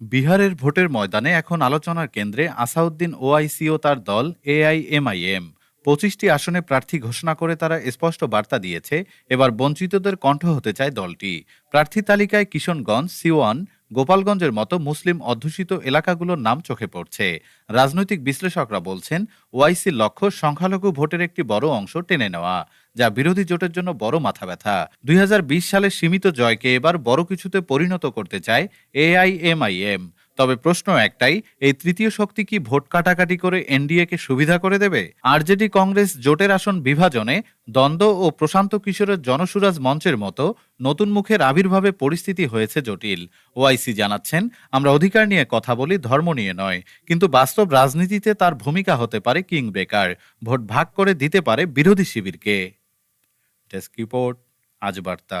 বিহারের ভোটের ময়দানে এখন আলোচনার কেন্দ্রে আসাউদ্দিন ওআইসি ও তার দল এআইএমআইএম। পঁচিশটি আসনে প্রার্থী ঘোষণা করে তারা স্পষ্ট বার্তা দিয়েছে, এবার বঞ্চিতদের কণ্ঠ হতে চায় দলটি। প্রার্থী তালিকায় কিশনগঞ্জ, সিওয়ান গোপালগঞ্জের মতো মুসলিম অধ্যুষিত এলাকাগুলোর নাম চোখে পড়ছে। রাজনৈতিক বিশ্লেষকরা বলছেন, ওয়াইসির লক্ষ্য সংখ্যালঘু ভোটের একটি বড় অংশ টেনে নেওয়া, যা বিরোধী জোটের জন্য বড় মাথা ব্যথা। দুই সালের সীমিত জয়কে এবার বড় কিছুতে পরিণত করতে চায় এআইএমআইএম। তবে প্রশ্ন একটাই, এই তৃতীয় শক্তি কি ভোট কাটাকাটি করে এনডিএ কে সুবিধা করে দেবে? আরজেডি কংগ্রেস জোটের আসন বিভাজনে দ্বন্দ্ব ও প্রশান্ত কিশোরের জনসুরাজ মঞ্চের মতো নতুন মুখের আবির্ভাবে পরিস্থিতি হয়েছে জটিল। ওআইসি জানাচ্ছেন, আমরা অধিকার নিয়ে কথা বলি, ধর্ম নিয়ে নয়। কিন্তু বাস্তব রাজনীতিতে তার ভূমিকা হতে পারে কিং ব্রেকার ভোট ভাগ করে দিতে পারে বিরোধী শিবিরকে। ডেস্ক রিপোর্ট, আজ বার্তা।